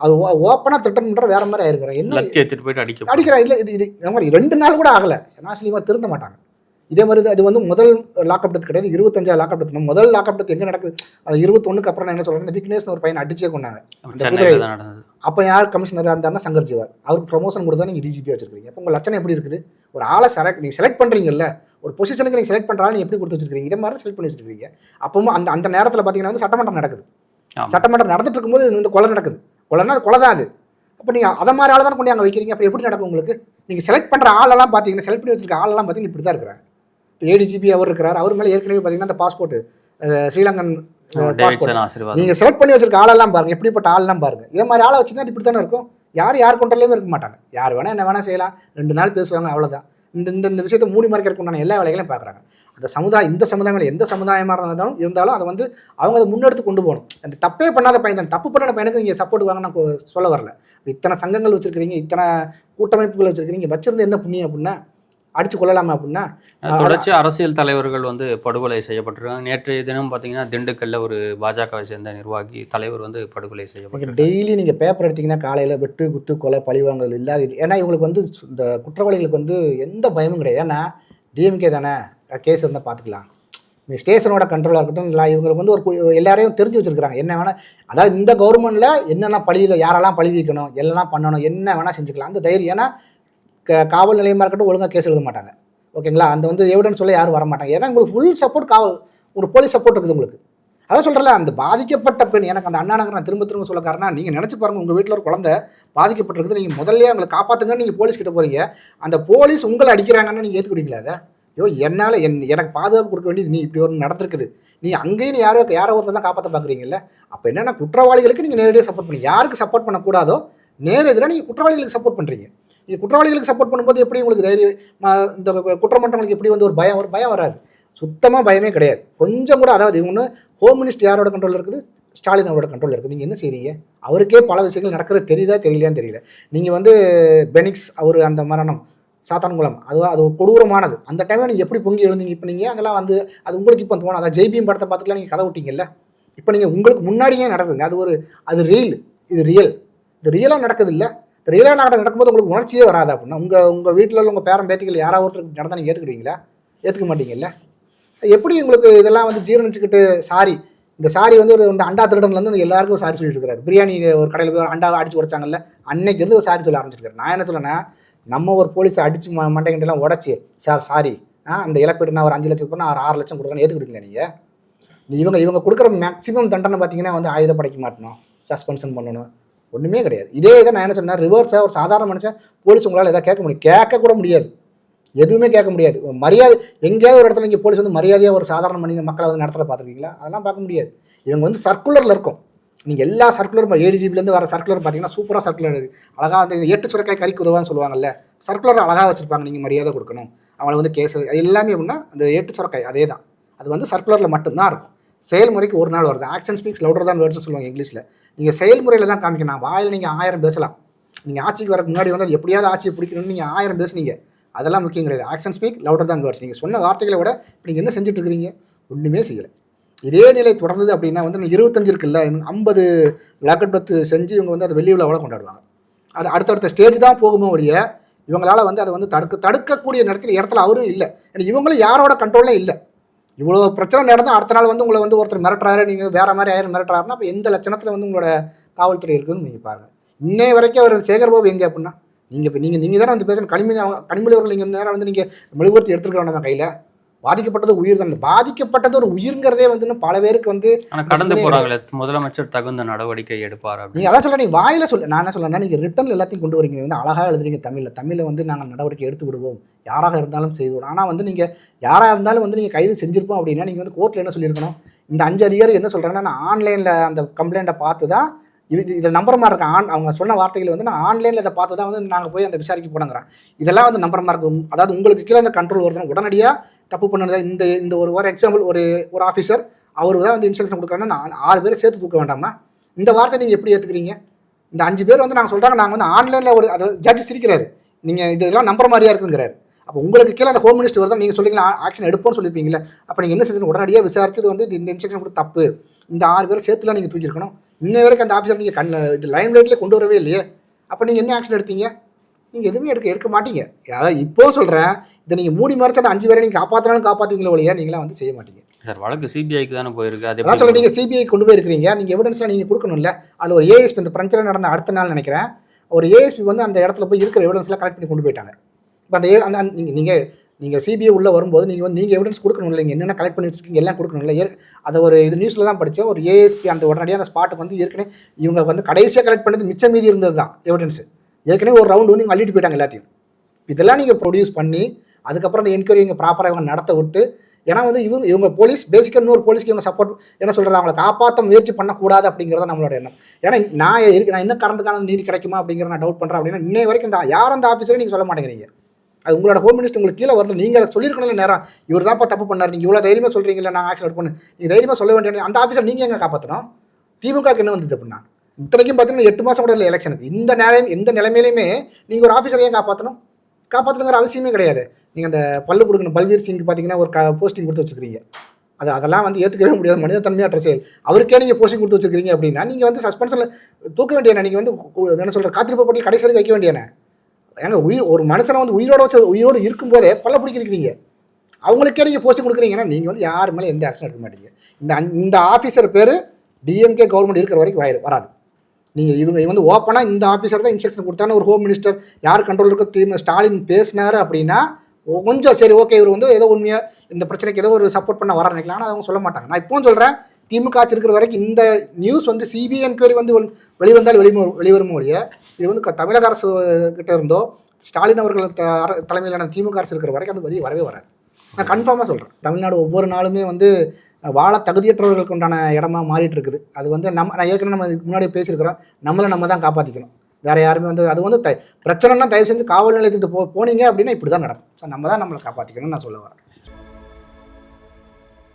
அது ஓப்பனாக திட்டம் பண்ணுற வேற மாதிரி ஆயிருக்கிறேன். என்ன எடுத்துட்டு போயிட்டு அடிக்க அடிக்கிறா? இல்லை இது இது இந்த மாதிரி ரெண்டு நாள் கூட ஆகலை. நாசிலிமா திருந்த மாட்டாங்க. இதே மாதிரி அது வந்து முதல் லாக்அப் டெத் கிடையாது. இருபத்தஞ்சா லாக்அப் டெத் முதல் லாக்அப் டெத் எங்கே நடக்குது? அது இருபத்தொன்னுக்கு அப்புறம் நான் என்ன சொல்கிறேன் விக்னேஷ்னு ஒரு பையன் அடிச்சே கொண்டாங்க அப்போ யார் கமிஷனராக இருந்தாருன்னா சங்கர் ஜிவால். அவருக்கு ப்ரொமோஷன் கொடுத்தா நீங்கள் டிஜிபி வச்சிருக்கீங்க. அப்போ உங்கள் லட்சணம் எப்படி இருக்குது? ஒரு ஆளை செலக்ட் நீங்கள் செலக்ட் பண்ணுறீங்கல்ல ஒரு பொசிஷனுக்கு நீங்கள் செலக்ட் பண்ணுறாலும் நீங்கள் எப்படி கொடுத்து வச்சிருக்கீங்க? இதே மாதிரி செலக்ட் பண்ணி வச்சிருக்கீங்க. அப்பவும் அந்த அந்த நேரத்தில் பார்த்தீங்கன்னா வந்து சட்டமன்றம் நடக்குது. சட்டமன்றம் நடந்துட்டு இருக்கும்போது இது வந்து கொலை நடக்குது. கொலைன்னா அது கொலை தான் அது. அப்போ நீங்கள் அதை மாதிரி ஆளை தான் கொண்டு அங்கே வைக்கிறீங்க? அப்போ எப்படி நடக்கும் உங்களுக்கு? நீங்கள் செலக்ட் பண்ணுற ஆளெல்லாம் பார்த்தீங்கன்னா செலக்ட் பண்ணி வச்சிருக்க ஆளெல்லாம் பார்த்தீங்கன்னா இப்படி தான் இருக்கிறாங்க. இப்போ ஏடிஜிபி அவர் இருக்கிறார். அவர் மேலே ஏற்கனவே பார்த்தீங்கன்னா அந்த பாஸ்போர்ட் ஸ்ரீலங்கன் பாஸ்போர்ட் டேவிட்சன் ஆசீர்வாதம். நீங்க செலக்ட் பண்ணி வச்சிருக்க ஆளெல்லாம் பாருங்க. எப்படிப்பட்ட ஆள்லாம் பாருங்க. இதே மாதிரி ஆளை வச்சுருந்தா இப்படி தானே இருக்கும்? யார் யார் கொண்டலையுமே இருக்க மாட்டாங்க. யார் வேணா என்ன வேணா செய்யலாம். ரெண்டு நாள் பேசுவாங்க அவ்வளவுதான். இந்த இந்த இந்த விஷயத்தை மூடி மறைக்கிறதுக்கு உண்டான எல்லா வேலைகளையும் பார்க்குறாங்க. அந்த சமுதாயம் இந்த சமுதாயங்கள் எந்த சமுதாயமாக இருந்தாலும் இருந்தாலும் அதை வந்து அவங்க அதை முன்னெடுத்து கொண்டு போகணும். அந்த தப்பே பண்ணாத பையன் தான். தப்பு பண்ணாத பையனுக்கு நீங்கள் சப்போர்ட் வாங்க நான் சொல்ல வரல. இத்தனை சங்கங்கள் வச்சுருக்கிறீங்க இத்தனை கூட்டமைப்புகள் வச்சுருக்கிறீங்க வச்சுருந்து என்ன புண்ணியம் அப்படின்னா அடிச்சு கொள்ளலாமா அப்படின்னா தொடர்ச்சி அரசியல் தலைவர்கள் வந்து படுகொலை செய்யப்பட்டிருக்காங்க. நேற்றைய தினம் பார்த்தீங்கன்னா திண்டுக்கல்ல ஒரு பாஜகவை சேர்ந்த நிர்வாகி தலைவர் வந்து படுகொலை செய்யப்பட்டிருக்காங்க. டெய்லி நீங்கள் பேப்பர் எடுத்தீங்கன்னா காலையில் வெட்டு குத்து கொலை பழிவாங்கல் இல்லாத ஏன்னா இவங்களுக்கு வந்து இந்த குற்றவாளிகளுக்கு வந்து எந்த பயமும் கிடையாது. ஏன்னா டிஎம்கே தானே கேஸ் இருந்தால் பார்த்துக்கலாம் இந்த ஸ்டேஷனோட கண்ட்ரோலாக இருக்கட்டும் இல்லை இவங்களுக்கு வந்து ஒரு எல்லாரையும் தெரிஞ்சு வச்சிருக்காங்க என்ன வேணால் அதாவது இந்த கவர்மெண்ட்டில் என்னென்ன பழி யாரெல்லாம் பழி வைக்கணும் எல்லாம் பண்ணணும் என்ன வேணால் செஞ்சுக்கலாம். அந்த தைரியம் ஏன்னா காவல் நிலையமாக இருக்கட்டும் ஒழுங்காக கேஸ் எழுத மாட்டாங்க. ஓகேங்களா அந்த வந்து எவிடன்ஸ் சொல்ல யாரும் வர மாட்டாங்க. ஏன்னா உங்களுக்கு ஃபுல் சப்போர்ட் காவல் ஒரு போலீஸ் சப்போர்ட் இருக்குது உங்களுக்கு. அதான் சொல்கிறல அந்த பாதிக்கப்பட்ட பெண் எனக்கு அந்த அண்ணாநகர் நான் திரும்ப திரும்ப சொல்ல காரணம் நீங்கள் நினச்சி பாருங்கள் உங்கள் வீட்டில் ஒரு குழந்தை பாதிக்கப்பட்டிருக்குது நீங்கள் முதல்லயே அவங்களை காப்பாற்றுங்கன்னு நீங்கள் போலீஸ் கிட்ட போகிறீங்க அந்த போலீஸ் உங்களை அடிக்கிறாங்கன்னு நீங்கள் ஏற்றுக்கிட்டீங்களா அதை? ஐயோ என்னால் என் எனக்கு பாதுகாப்பு கொடுக்க வேண்டியது நீ இப்படி ஒரு நடந்திருக்குது. நீ அங்கேயும் யாரோ யாரோ ஒருத்தர் தான் காப்பாற்ற பார்க்குறீங்கல்ல அப்போ என்னென்னா குற்றவாளிகளுக்கு நீங்கள் நேரடியாக சப்போர்ட் பண்ணி. யாருக்கு சப்போர்ட் பண்ணக்கூடாதோ நேர எதிராக நீங்கள் குற்றவாளிகளுக்கு சப்போர்ட் பண்ணுறீங்க நீங்கள் குற்றவாளிகளுக்கு சப்போர்ட் பண்ணும்போது எப்படி உங்களுக்கு தைரியம் இந்த குற்றமன்றங்களுக்கு எப்படி வந்து ஒரு பயம் ஒரு பயம் வராது. சுத்தமாக பயமே கிடையாது. கொஞ்சம் கூட அதாவது ஒன்று ஹோம் மினிஸ்டர் யாரோட கண்ட்ரோலில் இருக்குது? ஸ்டாலின் அவரோட கண்ட்ரோலில் இருக்குது. நீங்கள் என்ன செய்றீங்க? அவருக்கே பல விஷயங்கள் நடக்கிறது தெரியுதா தெரியலையான்னு தெரியல. நீங்கள் வந்து பெனிக்ஸ் அவர் அந்த மரணம் சாத்தான்குளம் அது அது கொடூரமானது. அந்த டைமில் நீங்கள் எப்படி பொங்கி எழுந்தீங்க? இப்போ நீங்கள் அதெல்லாம் வந்து அது உங்களுக்கு இப்போ தோணும் அதான் ஜெய்பிஎம் படத்தை பார்த்துக்கலாம் நீங்கள் கதை விட்டீங்கல்ல. இப்போ நீங்கள் உங்களுக்கு முன்னாடியே நடக்குதுங்க அது ஒரு அது ரீல் இது ரியல் இது ரியலாக நடக்குது இல்லை? ரியலாக நாடகம் நடக்கும்போது உங்களுக்கு உணர்ச்சியே வராது அப்படின்னா உங்கள் உங்கள் வீட்டில் உள்ள உங்கள் பேரன் பேத்திகள் யாராவது ஒருத்தருக்கு நடந்தால் நீங்கள் ஏற்றுக்கிடுவீங்களா ஏற்றுக்க மாட்டீங்கல்ல? எப்படி உங்களுக்கு இதெல்லாம் வந்து ஜீரணிச்சுக்கிட்டு சாரி இந்த சாரி வந்து ஒரு இந்த அண்டா திருடன்லேருந்து எல்லாருக்கும் சாரி சொல்லிட்டு பிரியாணி ஒரு கடையில் போய் அண்டா அண்டாவை அடிச்சு உடைச்சாங்கல்ல அன்னைக்கு இருந்து ஒரு சாரி சொல்ல ஆரம்பிச்சிருக்காரு. நான் என்ன சொல்லேன்னா நம்ம ஒரு போலீஸ் அடிச்சு ம மண்டைக்கிட்டலாம் உடச்சி சார் சாரி ஆ அந்த இழப்பீடு நான் ஒரு அஞ்சு லட்சத்துக்கு போனால் ஒரு ஆறு லட்சம் கொடுக்குறேன்னு ஏற்றுக்கிட்டீங்களா நீங்கள் இவங்க இவங்க கொடுக்குற மேக்ஸிமம் தண்டனை பார்த்தீங்கன்னா வந்து ஆயுதப்படைக்க மாட்டணும் சஸ்பென்ஷன் பண்ணணும். ஒன்றுமே கிடையாது. இதே இதை நான் என்ன சொன்னேன் ரிவர்ஸாக ஒரு சாதாரண மனுஷன் போலீஸ் உங்களால் எதாவது கேட்க முடியும். கேட்க கூட முடியாது. எதுவுமே கேட்க முடியாது. மரியாதை எங்கேயாவது ஒரு இடத்துல இங்கே போலீஸ் வந்து மரியாதையாக ஒரு சாதாரண மனித மக்களை வந்து நடத்துகிற பார்த்துருக்கீங்களா? அதெல்லாம் பார்க்க முடியாது. இவங்க வந்து சர்க்குலரில் இருக்கும். நீங்கள் எல்லா சர்க்குலரும் ஏடிஜிபிலேருந்து வர சர்க்குலர் பார்த்தீங்கன்னா சூப்பராக சர்க்குலர் இருக்குது அழகாக அந்த எட்டு சுரக்காய் கறிக்கு உதவான்னு சொல்லுவாங்கல்ல சர்க்குலர் அழகாக வச்சுருப்பாங்க. நீங்கள் மரியாதை கொடுக்கணும். அவளை வந்து கேஸ் எல்லாமே அப்படின்னா அந்த எட்டு சுரக்காய் அதே தான். அது வந்து சர்க்குலரில் மட்டும்தான் இருக்கும். செயல்முறைக்கு ஒரு நாள் வருது. Action speaks louder than words சொல்லுவாங்க இங்கிலீஷில். நீங்கள் செயல்முறையில் தான் காமிக்கணும். வாயில் நீங்கள் ஆயிரம் பேசலாம். நீங்கள் ஆட்சிக்கு வரக்கு முன்னாடி வந்து அது எப்படியாவது ஆட்சியை பிடிக்கணும்னு நீங்கள் ஆயிரம் பேசுனீங்க. அதெல்லாம் முக்கியம் கிடையாது. Action speak louder than words நீங்கள் சொன்ன வார்த்தைகளை விட இப்போ நீங்கள் என்ன செஞ்சுட்டு இருக்கிறீங்க? ஒன்றுமே செய்யலை. இதே நிலை தொடர்ந்தது அப்படின்னா வந்து நீங்கள் இருபத்தஞ்சு இருக்குல்ல ஐம்பது லாக்கெட் பத்து செஞ்சு இவங்க வந்து அதை வெளி விழாவில் கொண்டாடுவாங்க. அது அடுத்தடுத்த ஸ்டேஜ் தான் போகுமோ ஒழிய இவங்களால் வந்து அதை வந்து தடுக்க தடுக்கக்கூடிய நேரத்தில் இடத்துல அவரும் இல்லை. ஏன்னா இவங்களும் யாரோட கண்ட்ரோலும் இல்லை. இவ்வளோ பிரச்சனை நடந்தால் அடுத்த நாள் வந்து உங்களை வந்து ஒருத்தர் மிரட்டுறாரு நீங்கள் வேறு மாதிரி ஆயிரம் மிரட்டுறாருன்னா அப்போ எந்த லட்சணத்தில் வந்து உங்களோட காவல்துறை இருக்குதுன்னு நீங்கள் பாருங்கள் இன்னைய வரைக்கும் அவர் சேகர்பாபு எங்கே அப்படின்னா நீங்கள் இப்போ நீங்கள் நீங்கள் தானே வந்து பேசணும். கனிமொழி அவங்க கனிமொழி அவர்கள் நீங்கள் நேரம் வந்து நீங்கள் மெழுகுவர்த்தி எடுத்துருக்க வேண்டாம் கையில். பாதிக்கப்பட்டது உயிர் தான். பாதிக்கப்பட்டது ஒரு உயிர்ங்கிறதே வந்து பல பேருக்கு வந்து கடந்து போறாங்களே. முதலமைச்சர் தகுந்த நடவடிக்கை எடுப்பார் நீங்கள் அதான் சொல்ல நீங்க வாயில சொல்ல. நான் என்ன சொல்றேன்னா நீங்கள் ரிட்டர்ன் எல்லாத்தையும் கொண்டு வரீங்க. வந்து அழகாக எழுதுறீங்க தமிழில். தமிழில் வந்து நாங்கள் நடவடிக்கை எடுத்து விடுவோம். யாராக இருந்தாலும் செய்வோம் ஆனால் வந்து நீங்கள் யாராக இருந்தாலும் வந்து நீங்கள் கைது செஞ்சிருப்போம் அப்படின்னா நீங்கள் வந்து கோர்ட்டில் என்ன சொல்லியிருக்கணும்? இந்த அஞ்சு அதிகாரி என்ன சொல்கிறாங்கன்னா நான் ஆன்லைனில் அந்த கம்ப்ளைண்ட்டை பார்த்து தான் இது இதில் நம்புற மாதிரி இருக்கு. ஆன் அவங்க சொன்ன வார்த்தைகள் வந்து நான் ஆன்லைனில் இதை பார்த்து தான் வந்து நாங்கள் போய் அந்த விசாரிக்க போனங்கிறேன். இதெல்லாம் வந்து நம்புற மாதிரி இருக்கும். அதாவது உங்களுக்கு கீழே அந்த கண்ட்ரோல் வருதுன்னா உடனடியாக தப்பு பண்ணது இந்த இந்த ஒரு ஒரு எக்ஸாம்பிள் ஒரு ஒரு ஆஃபீஸர் அவர் தான் வந்து இன்ஸ்ட்ரக்ஷன் கொடுக்குறாங்கன்னா நான் ஆறு பேரை சேர்த்து தூக்க வேண்டாமா? இந்த வார்த்தை நீங்கள் எப்படி ஏற்றுக்கிறீங்க இந்த அஞ்சு பேர் வந்து நாங்கள் சொல்கிறாங்க நாங்கள் வந்து ஆன்லைனில் ஒரு அதாவது ஜட்ஜ் சிரிக்கிறாரு. நீங்கள் இதெல்லாம் நம்புற மாதிரியா இருக்குங்கிறாரு. அப்போ உங்களுக்கு கீழே அந்த ஹோம் மினிஸ்டர் வருதா? நீங்கள் சொல்லிங்களா ஆக்ஷன் எடுப்போம்னு சொல்லியிருப்பீங்களே அப்போ நீங்கள் என்ன செஞ்சு உடனடியாக விசாரிச்சது வந்து இந்த இன்ஸ்ட்ரக்ஷன் கூட தப்பு. இந்த ஆறு பேரை சேர்த்துலாம் நீங்கள் தூக்கியிருக்கணும். இன்ன வரைக்கும் அந்த ஆஃபீஸர் நீங்கள் கண் இது லைம் லைட்லேயே கொண்டு வரவே இல்லையே. அப்போ நீங்கள் என்ன ஆக்ஷன் எடுத்தீங்க? நீங்கள் எதுவுமே எடுக்க எடுக்க மாட்டீங்க. அதாவது இப்போ சொல்கிறேன் இதை நீங்கள் மூடி மறைச்சா அந்த அஞ்சு பேரை நீங்கள் காப்பாற்றினாலும் காப்பாற்றுவீங்களே ஒழிய நீங்களாம் வந்து செய்ய மாட்டீங்க. சார் வழக்கு சிபிஐக்கு தானே போயிருக்கு. அது அதான் சொல்ல நீங்கள் சிபிஐ கொண்டு போயிருக்கிறீங்க. நீங்கள் எவிடன்ஸ்லாம் நீங்கள் கொடுக்கணும்ல. அதில் ஒரு ஏஎஸ்பி இந்த பிரச்சனை நடந்த அடுத்த நாள் நினைக்கிறேன். ஒரு ஏஎஸ்பி வந்து அந்த இடத்துல போய் இருக்கிற எவிடன்ஸ்லாம் கலெக்ட் பண்ணி கொண்டு போயிட்டாங்க. அந்த ஏ- அந்த நீங்கள் நீங்கள் நீங்கள் சிபிஐ உள்ளே வரும்போது நீங்கள் வந்து நீங்கள் எவிடன்ஸ் கொடுக்கணும்ல நீங்கள் என்னென்ன கலெக்ட் பண்ணி வச்சுருக்கீங்க எல்லாம் கொடுக்கணும் இல்லை அதை ஒரு இது நியூஸில் தான் படித்தேன் ஒரு ஏஎஸ்பி அந்த உடனடியாக அந்த ஸ்பாட்டுக்கு வந்து ஏற்கனவே இவங்க வந்து கடைசியாக கலெக்ட் பண்ணது மிச்சம் மீதி இருந்தது தான் எவிடன்ஸ் ஏற்கனவே ஒரு ரவுண்டு வந்து இங்கே அள்ளிட்டு போயிட்டாங்க எல்லாத்தையும். இதெல்லாம் நீங்கள் ப்ரொடியூஸ் பண்ணி அதுக்கப்புறம் அந்த என்கொயரி இங்கே ப்ராப்பராக இவங்க நடத்த விட்டு ஏன்னா வந்து இவங்க இவங்க போலீஸ் பேசிக்காக இன்னொரு போலீஸ்க்கு இவங்க சப்போர்ட் என்ன சொல்கிறது அவங்களை காப்பாற்ற முயற்சி பண்ணக்கூடாது அப்படிங்கிறத நம்மளோட எண்ணம். ஏன்னா நான் எதுக்கு நான் என்ன காரணத்துக்கான நீதி கிடைக்குமா அப்படிங்கிற நான் டவுட் பண்ணுறேன் அப்படின்னா இன்னை வரைக்கும் இந்த யார் அந்த ஆஃபீஸரே நீங்கள் சொல்ல மாட்டேங்கிறீங்க. அது உங்களோட ஹோம் மினிஸ்டர் உங்களுக்கு கீழே வருது. நீங்கள் அதை சொல்லியிருக்கணும்ல நேரம் இவர் தான்ப்பா தப்பு பண்ணார். நீங்கள் இவ்வளோ தைரியமாக சொல்கிறீங்களா நான் ஆக்ஷன் எடுப்போம் நீங்கள் தைரியமாக சொல்ல வேண்டிய அந்த ஆஃபீஸர் நீங்கள் எங்கே காப்பாற்றணும் திமுக என்ன வந்தது அப்படின்னா இத்தனைக்கும் பார்த்தீங்கன்னா எட்டு மாதம் கூட இல்லை எலெக்ஷனுக்கு இந்த நேரம் எந்த நிலைமையிலுமே நீங்கள் ஒரு ஆஃபீஸரை ஏன் காப்பாற்றணும் காப்பாற்றணுங்கிற அவசியமே கிடையாது. நீங்கள் அந்த பல்லு கொடுக்கணும் பல்வீர் சிங் பார்த்தீங்கன்னா ஒரு க போஸ்டிங் கொடுத்து வச்சுக்கிறீங்க அது அதெல்லாம் வந்து ஏற்றுக்கவே முடியாது. மனிதத்தன்மையற்ற செயல். அவருக்கே நீங்கள் போஸ்டிங் கொடுத்து வச்சுக்கிறீங்க அப்படின்னா நீங்கள் வந்து சஸ்பென்ஷனில் தூக்க வேண்டியன நீங்கள் வந்து என்ன சொல்கிற காத்திருப்பு பட்டியல் கடைசி வரைக்கும் வைக்க வேண்டியன. ஏங்க உயிர் ஒரு மனுஷனை வந்து உயிரோட வச்சு உயிரோடு இருக்கும்போதே பல்ல பிடிக்கிருக்கிறீங்க. அவங்களுக்கே நீங்கள் போஸ்டிங் கொடுக்குறீங்கன்னா நீங்கள் வந்து யார் மேலே எந்த ஆக்ஷன் எடுக்க மாட்டீங்க. இந்த இந்த ஆஃபீஸர் பேர் டிஎம்கே கவர்மெண்ட் இருக்கிற வரைக்கும் வாயிரு வராது. நீங்கள் இவங்க வந்து ஓப்பனாக இந்த ஆஃபீஸர் தான் இன்ஸ்ட்ரக்ஷன் கொடுத்தாங்க ஒரு ஹோம் மினிஸ்டர் யார் கண்ட்ரோல் இருக்க திமுக ஸ்டாலின் பேசினார் அப்படின்னா கொஞ்சம் சரி ஓகே இவர் வந்து ஏதோ உண்மையாக இந்த பிரச்சனைக்கு ஏதோ ஒரு சப்போர்ட் பண்ண வர நினைக்கலாம் ஆனால் அவங்க சொல்ல மாட்டாங்க. நான் இப்போவும் சொல்கிறேன் திமுக ஆட்சி இருக்கிற வரைக்கும் இந்த நியூஸ் வந்து சிபிஐ என்கொயரி வந்து வெளிவந்தால் வெளி வெளிவரும் ஒழிய இது வந்து க- தமிழக அரசு கிட்ட இருந்தோ ஸ்டாலின் அவர்கள் தலைமையிலான திமுக அரசு இருக்கிற வரைக்கும் அது வெளியே வரவே வராது. நான் கன்ஃபார்மாக சொல்கிறேன் தமிழ்நாடு ஒவ்வொரு நாளுமே வந்து வாழ தகுதியற்றவர்களுக்கு உண்டான இடமா மாறிட்டு இருக்குது. அது வந்து நம்ம நான் ஏற்கனவே நம்ம இதுக்கு முன்னாடி பேசியிருக்கிறோம். நம்மளை நம்ம தான் காப்பாற்றிக்கணும் வேறு யாருமே வந்து அது வந்து த பிரச்சனைனா தயவு செஞ்சு காவல் நிலையத்துக்கு போ போனீங்க அப்படின்னா இப்படி தான் நடக்கும். ஸோ நம்ம தான் நம்மளை காப்பாற்றிக்கணும்னு நான் சொல்ல வரேன்.